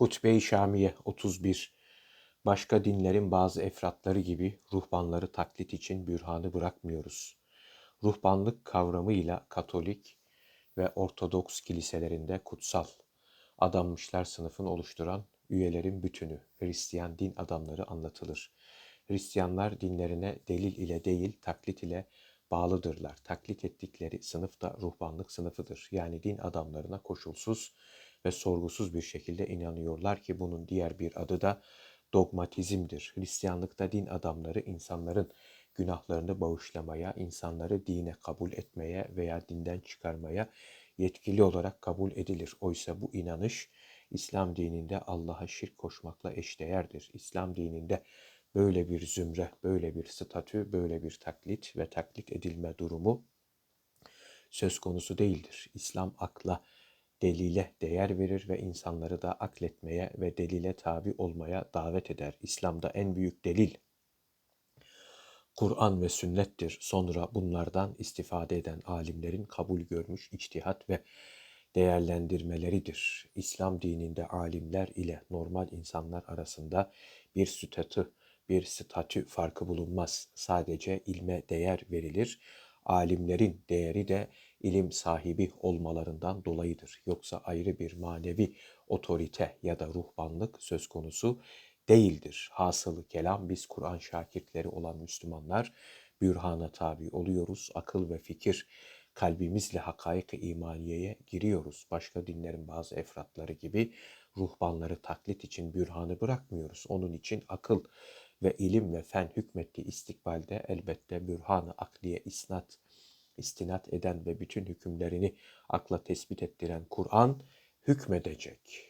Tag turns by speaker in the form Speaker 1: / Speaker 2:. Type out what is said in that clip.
Speaker 1: Hutbe-i Şamiye 31 Başka dinlerin bazı efratları gibi ruhbanları taklit için bürhanı bırakmıyoruz. Ruhbanlık kavramıyla Katolik ve Ortodoks kiliselerinde kutsal, adanmışlar sınıfını oluşturan üyelerin bütünü, Hristiyan din adamları anlatılır. Hristiyanlar dinlerine delil ile değil, taklit ile bağlıdırlar. Taklit ettikleri sınıf da ruhbanlık sınıfıdır. Yani din adamlarına koşulsuz ve sorgusuz bir şekilde inanıyorlar ki bunun diğer bir adı da dogmatizmdir. Hristiyanlıkta din adamları insanların günahlarını bağışlamaya, insanları dine kabul etmeye veya dinden çıkarmaya yetkili olarak kabul edilir. Oysa bu inanış İslam dininde Allah'a şirk koşmakla eşdeğerdir. İslam dininde böyle bir zümre, böyle bir statü, böyle bir taklit ve taklit edilme durumu söz konusu değildir. İslam akla, delile değer verir ve insanları da akletmeye ve delile tabi olmaya davet eder. İslam'da en büyük delil Kur'an ve sünnettir. Sonra bunlardan istifade eden alimlerin kabul görmüş içtihat ve değerlendirmeleridir. İslam dininde alimler ile normal insanlar arasında bir statü, bir statü farkı bulunmaz. Sadece ilme değer verilir. Alimlerin değeri de ilim sahibi olmalarından dolayıdır. Yoksa ayrı bir manevi otorite ya da ruhbanlık söz konusu değildir. Hasılı kelam biz Kur'an şakirtleri olan Müslümanlar bürhana tabi oluyoruz. Akıl ve fikir kalbimizle hakaik-i imaniyeye giriyoruz. Başka dinlerin bazı efratları gibi ruhbanları taklit için bürhanı bırakmıyoruz. Onun için akıl ve ilim ve fen hükmettiği istikbalde elbette bürhanı akliye isnat, istinat eden ve bütün hükümlerini akla tespit ettiren Kur'an hükmedecek.